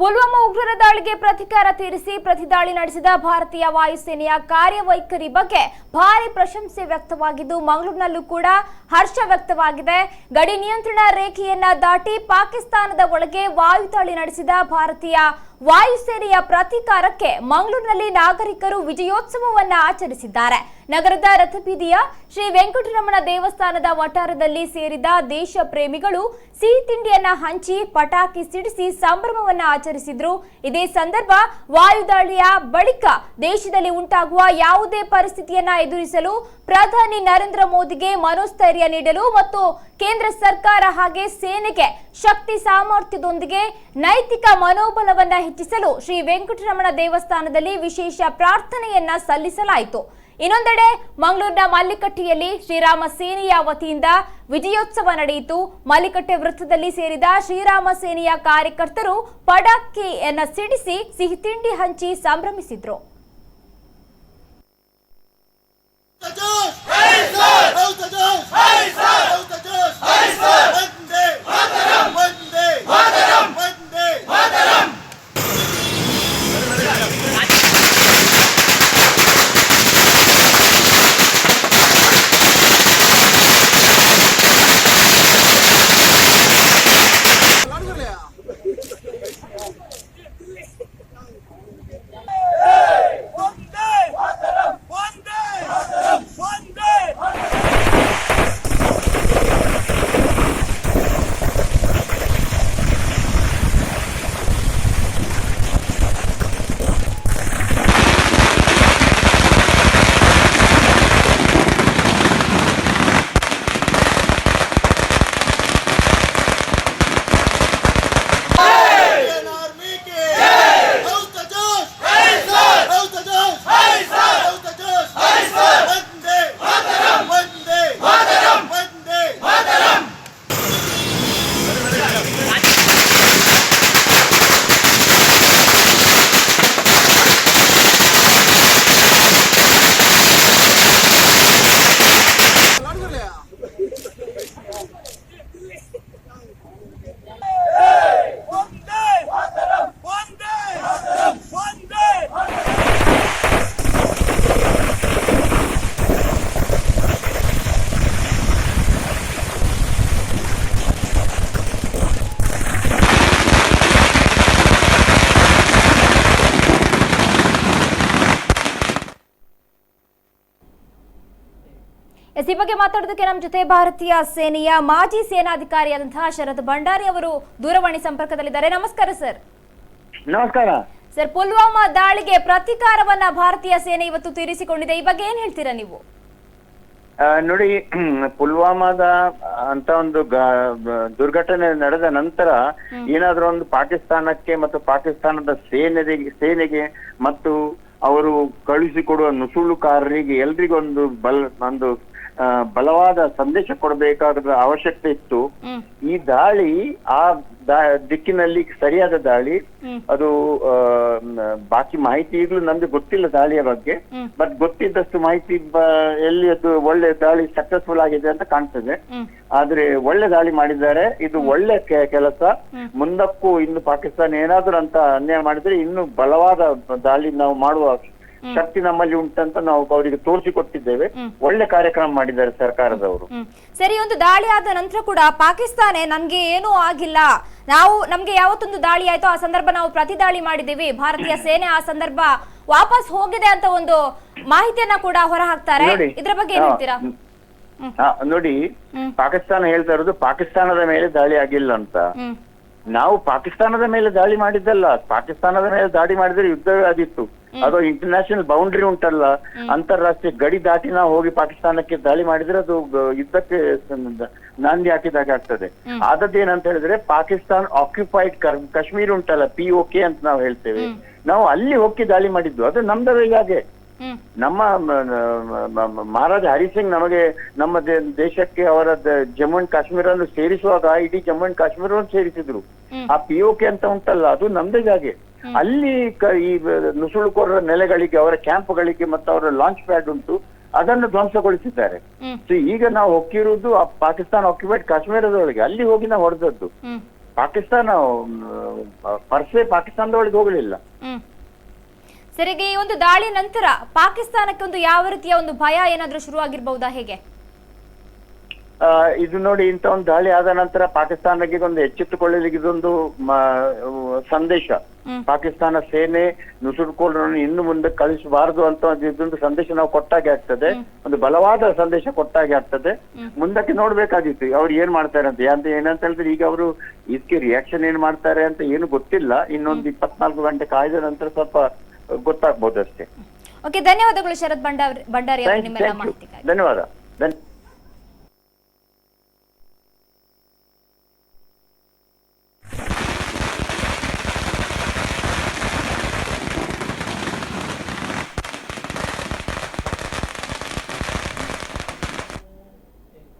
ಪುಲ್ವಾಮಾ ಉಗ್ರರ ದಾಳಿಗೆ ಪ್ರತಿಕಾರ ತೀರಿಸಿ ಪ್ರತಿದಾಳಿ ನಡೆಸಿದ ಭಾರತೀಯ ವಾಯುಸೇನೆಯ ಕಾರ್ಯವೈಖರಿ ಬಗ್ಗೆ ಭಾರಿ ಪ್ರಶಂಸೆ ವ್ಯಕ್ತವಾಗಿದ್ದು, ಮಂಗಳೂರಿನಲ್ಲೂ ಕೂಡ ಹರ್ಷ ವ್ಯಕ್ತವಾಗಿದೆ. ಗಡಿ ನಿಯಂತ್ರಣ ರೇಖೆಯನ್ನ ದಾಟಿ ಪಾಕಿಸ್ತಾನದ ಒಳಗೆ ವಾಯುದಾಳಿ ನಡೆಸಿದ ಭಾರತೀಯ ವಾಯುಸೇನೆಯ ಪ್ರತೀಕಾರಕ್ಕೆ ಮಂಗಳೂರಿನಲ್ಲಿ ನಾಗರಿಕರು ವಿಜಯೋತ್ಸವವನ್ನ ಆಚರಿಸಿದ್ದಾರೆ. ನಗರದ ರಥಬೀದಿಯ ಶ್ರೀ ವೆಂಕಟರಮಣ ದೇವಸ್ಥಾನದ ವಠಾರದಲ್ಲಿ ಸೇರಿದ ದೇಶ ಪ್ರೇಮಿಗಳು ಸಿಹಿ ತಿಂಡಿಯನ್ನ ಹಂಚಿ ಪಟಾಕಿ ಸಿಡಿಸಿ ಸಂಭ್ರಮವನ್ನ ಆಚರಿಸಿದ್ರು. ಇದೇ ಸಂದರ್ಭ ವಾಯುದಾಳಿಯ ಬಳಿಕ ದೇಶದಲ್ಲಿ ಉಂಟಾಗುವ ಯಾವುದೇ ಪರಿಸ್ಥಿತಿಯನ್ನ ಎದುರಿಸಲು ಪ್ರಧಾನಿ ನರೇಂದ್ರ ಮೋದಿಗೆ ಮನೋಸ್ಥೈರ್ಯ ನೀಡಲು ಮತ್ತು ಕೇಂದ್ರ ಸರ್ಕಾರ ಹಾಗೆ ಸೇನೆಗೆ ಶಕ್ತಿ ಸಾಮರ್ಥ್ಯದೊಂದಿಗೆ ನೈತಿಕ ಮನೋಬಲವನ್ನ ಹೆಚ್ಚಿಸಲು ಶ್ರೀ ವೆಂಕಟರಮಣ ದೇವಸ್ಥಾನದಲ್ಲಿ ವಿಶೇಷ ಪ್ರಾರ್ಥನೆಯನ್ನ ಸಲ್ಲಿಸಲಾಯಿತು. ಇನ್ನೊಂದೆಡೆ ಮಂಗಳೂರಿನ ಮಲ್ಲಿಕಟ್ಟಿಯಲ್ಲಿ ಶ್ರೀರಾಮ ಸೇನೆಯ ವತಿಯಿಂದ ವಿಜಯೋತ್ಸವ ನಡೆಯಿತು. ಮಲ್ಲಿಕಟ್ಟೆ ವೃತ್ತದಲ್ಲಿ ಸೇರಿದ ಶ್ರೀರಾಮ ಸೇನೆಯ ಕಾರ್ಯಕರ್ತರು ಪಟಾಕಿಯನ್ನ ಸಿಡಿಸಿ ಸಿಹಿ ತಿಂಡಿ ಹಂಚಿ ಸಂಭ್ರಮಿಸಿದ್ರು. ಎಸ್ ಈ ಬಗ್ಗೆ ಮಾತಾಡೋದಕ್ಕೆ ನಮ್ಮ ಜೊತೆ ಭಾರತೀಯ ಸೇನೆಯ ಮಾಜಿ ಸೇನಾಧಿಕಾರಿಯಾದಂತಹ ಶರತ್ ಭಂಡಾರಿ ಅವರು ದೂರವಾಣಿ ಸಂಪರ್ಕದಲ್ಲಿದ್ದಾರೆ. ನಮಸ್ಕಾರ ಸರ್. ನಮಸ್ಕಾರ. ಸರ್ ಪುಲ್ವಾಮಾ ದಾಳಿಗೆ ಪ್ರತೀಕಾರವನ್ನ ಭಾರತೀಯ ಸೇನೆ ಇವತ್ತು ತೀರಿಸಿಕೊಂಡಿದೆ. ಈ ಬಗ್ಗೆ ಏನ್ ಹೇಳ್ತೀರಾ ನೀವು? ನೋಡಿ ಪುಲ್ವಾಮಾದ ಅಂತ ಒಂದು ದುರ್ಘಟನೆ ನಡೆದ ನಂತರ ಏನಾದ್ರೂ ಒಂದು ಪಾಕಿಸ್ತಾನಕ್ಕೆ ಮತ್ತು ಪಾಕಿಸ್ತಾನದ ಸೇನೆಗೆ ಸೇನೆಗೆ ಮತ್ತು ಅವರು ಕಳುಹಿಸಿಕೊಡುವ ನುಸುಳುಕಾರರಿಗೆ ಎಲ್ರಿಗೊಂದು ಬಲ್ ಒಂದು ಬಲವಾದ ಸಂದೇಶ ಕೊಡಬೇಕಾದ ಅವಶ್ಯಕತೆ ಇತ್ತು. ಈ ದಾಳಿ ಆ ದಿಕ್ಕಿನಲ್ಲಿ ಸರಿಯಾದ ದಾಳಿ ಅದು ಬಾಕಿ ಮಾಹಿತಿ ಈಗಲೂ ನಮ್ಗೆ ಗೊತ್ತಿಲ್ಲ ದಾಳಿಯ ಬಗ್ಗೆ. ಬಟ್ ಗೊತ್ತಿದ್ದಷ್ಟು ಮಾಹಿತಿ ಎಲ್ಲಿ ಅದು ಒಳ್ಳೆ ದಾಳಿ ಸಕ್ಸಸ್ಫುಲ್ ಆಗಿದೆ ಅಂತ ಕಾಣ್ತದೆ. ಆದ್ರೆ ಒಳ್ಳೆ ದಾಳಿ ಮಾಡಿದ್ದಾರೆ. ಇದು ಒಳ್ಳೆ ಕೆಲಸ. ಮುಂದಕ್ಕೂ ಇನ್ನು ಪಾಕಿಸ್ತಾನ ಏನಾದ್ರೂ ಅಂತ ಅನ್ಯಾಯ ಮಾಡಿದ್ರೆ ಇನ್ನು ಬಲವಾದ ದಾಳಿ ನಾವು ಮಾಡುವ ಶಕ್ತಿ ನಮ್ಮಲ್ಲಿ ಉಂಟಂತ ನಾವು ಅವರಿಗೆ ತೋರಿಸಿಕೊಟ್ಟಿದ್ದೇವೆ. ಒಳ್ಳೆ ಕಾರ್ಯಕ್ರಮ ಮಾಡಿದ್ದಾರೆ ಸರ್ಕಾರದವರು. ಸರಿ ಒಂದು ದಾಳಿ ಆದ ನಂತರ ಕೂಡ ಪಾಕಿಸ್ತಾನ ನಮ್ಗೆ ಏನೂ ಆಗಿಲ್ಲ. ನಾವು ನಮ್ಗೆ ಯಾವತ್ತೊಂದು ದಾಳಿ ಆಯ್ತು ಆ ಸಂದರ್ಭ ನಾವು ಪ್ರತಿ ದಾಳಿ ಮಾಡಿದೀವಿ ಭಾರತೀಯ ಸೇನೆ ಆ ಸಂದರ್ಭ ವಾಪಸ್ ಹೋಗಿದೆ ಅಂತ ಒಂದು ಮಾಹಿತಿಯನ್ನ ಕೂಡ ಹೊರ ಹಾಕ್ತಾರೆ ಇದ್ರ ಬಗ್ಗೆ ಏನ್ ಹೇಳ್ತೀರಾ? ನೋಡಿ. ಪಾಕಿಸ್ತಾನ ಹೇಳ್ತಾ ಇರೋದು ಪಾಕಿಸ್ತಾನದ ಮೇಲೆ ದಾಳಿ ಆಗಿಲ್ಲ ಅಂತ. ನಾವು ಪಾಕಿಸ್ತಾನದ ಮೇಲೆ ದಾಳಿ ಮಾಡಿದ್ದಲ್ಲ. ಪಾಕಿಸ್ತಾನದ ಮೇಲೆ ದಾಳಿ ಮಾಡಿದ್ರೆ ಯುದ್ಧವೇ ಆಗಿತ್ತು. ಅದು ಇಂಟರ್ನ್ಯಾಷನಲ್ ಬೌಂಡ್ರಿ ಉಂಟಲ್ಲ. ಅಂತಾರಾಷ್ಟ್ರೀಯ ಗಡಿ ದಾಟಿ ನಾವು ಹೋಗಿ ಪಾಕಿಸ್ತಾನಕ್ಕೆ ದಾಳಿ ಮಾಡಿದ್ರೆ ಅದು ಯುದ್ಧಕ್ಕೆ ನಾಂದಿ ಹಾಕಿದಾಗ ಆಗ್ತದೆ. ಆದದ್ದೇನಂತ ಹೇಳಿದ್ರೆ ಪಾಕಿಸ್ತಾನ್ ಆಕ್ಯುಪೈಡ್ ಕಾಶ್ಮೀರ್ ಉಂಟಲ್ಲ ಪಿ ಓ ಕೆ ಅಂತ ನಾವು ಹೇಳ್ತೇವೆ. ನಾವು ಅಲ್ಲಿ ಹೋಗಿ ದಾಳಿ ಮಾಡಿದ್ದು. ಅದು ನಮ್ದು ಹಾಗೆ ಹ್ಮ್ ನಮ್ಮ ಮಹಾರಾಜ ಹರಿಸಿಂಗ್ ನಮಗೆ ನಮ್ಮ ದೇಶಕ್ಕೆ ಅವರ ಜಮ್ಮು ಅಂಡ್ ಕಾಶ್ಮೀರವನ್ನು ಸೇರಿಸುವಾಗ ಇಡೀ ಜಮ್ಮು ಅಂಡ್ ಕಾಶ್ಮೀರವನ್ನು ಸೇರಿಸಿದ್ರು. ಆ ಪಿ ಕೆ ಅಂತ ಉಂಟಲ್ಲ ಅದು ನಮ್ದೇ ಜಾಗೆ ಅಲ್ಲಿ ಈ ನುಸುಳುಕೋರರ ನೆಲೆಗಳಿಗೆ ಅವರ ಕ್ಯಾಂಪ್ಗಳಿಗೆ ಮತ್ತು ಅವರ ಲಾಂಚ್ ಪ್ಯಾಡ್ ಉಂಟು. ಅದನ್ನು ಧ್ವಂಸಗೊಳಿಸಿದ್ದಾರೆ. ಸೊ ಈಗ ನಾವು ಹೊಕ್ಕಿರುವುದು ಆ ಪಾಕಿಸ್ತಾನ ಆಕ್ಯುಪೈಡ್ ಕಾಶ್ಮೀರದೊಳಗೆ. ಅಲ್ಲಿ ಹೋಗಿ ನಾವು ಹೊಡೆದದ್ದು. ಪಾಕಿಸ್ತಾನ ಪರ್ಸೆ ಪಾಕಿಸ್ತಾನದೊಳಗೆ ಹೋಗಲಿಲ್ಲ. ಸರಿಗೆ ಈ ಒಂದು ದಾಳಿ ನಂತರ ಪಾಕಿಸ್ತಾನಕ್ಕೆ ಒಂದು ಯಾವ ರೀತಿಯ ಒಂದು ಭಯ ಏನಾದ್ರೂ ಶುರುವಾಗಿರ್ಬಹುದಾ ಹೇಗೆ? ಇದು ನೋಡಿ ಇಂಥ ಒಂದು ದಾಳಿ ಆದ ನಂತರ ಪಾಕಿಸ್ತಾನಕ್ಕೆ ಒಂದು ಎಚ್ಚೆತ್ತುಕೊಳ್ಳಲಿಕ್ಕೆ ಇದೊಂದು ಸಂದೇಶ. ಪಾಕಿಸ್ತಾನ ಸೇನೆ ನುಸುಳುಕೋರನ್ನು ಇನ್ನು ಮುಂದೆ ಕಳಿಸಬಾರದು ಅಂತ ಇದೊಂದು ಸಂದೇಶ ನಾವು ಕೊಟ್ಟಾಗೆ ಆಗ್ತದೆ. ಒಂದು ಬಲವಾದ ಸಂದೇಶ ಕೊಟ್ಟಾಗೆ ಆಗ್ತದೆ. ಮುಂದಕ್ಕೆ ನೋಡ್ಬೇಕಾಗಿತ್ತು. ಅವ್ರು ಏನ್ ಮಾಡ್ತಾರೆ ಅಂತ. ಅಂತ ಏನಂತ ಹೇಳಿದ್ರೆ ಈಗ ಅವರು ಇದಕ್ಕೆ ರಿಯಾಕ್ಷನ್ ಏನ್ ಮಾಡ್ತಾರೆ ಅಂತ ಏನು ಗೊತ್ತಿಲ್ಲ. ಇನ್ನೊಂದು ಇಪ್ಪತ್ನಾಲ್ಕು ಗಂಟೆ ಕಾಯ್ದ ನಂತರ ಸ್ವಲ್ಪ ಗೊತ್ತಾಗ್ಬೋದು ಅಷ್ಟೇ. ಓಕೆ ಧನ್ಯವಾದಗಳು ಶರತ್ ಭಂಡಾರಿ ಭಂಡಾರಿ ಅವರು ಥ್ಯಾಂಕ್ ನಿಮ್ಮೆಲ್ಲ ಮಾಹಿತಿಗಾಗಿ. ಧನ್ಯವಾದ. ಧನ್ಯ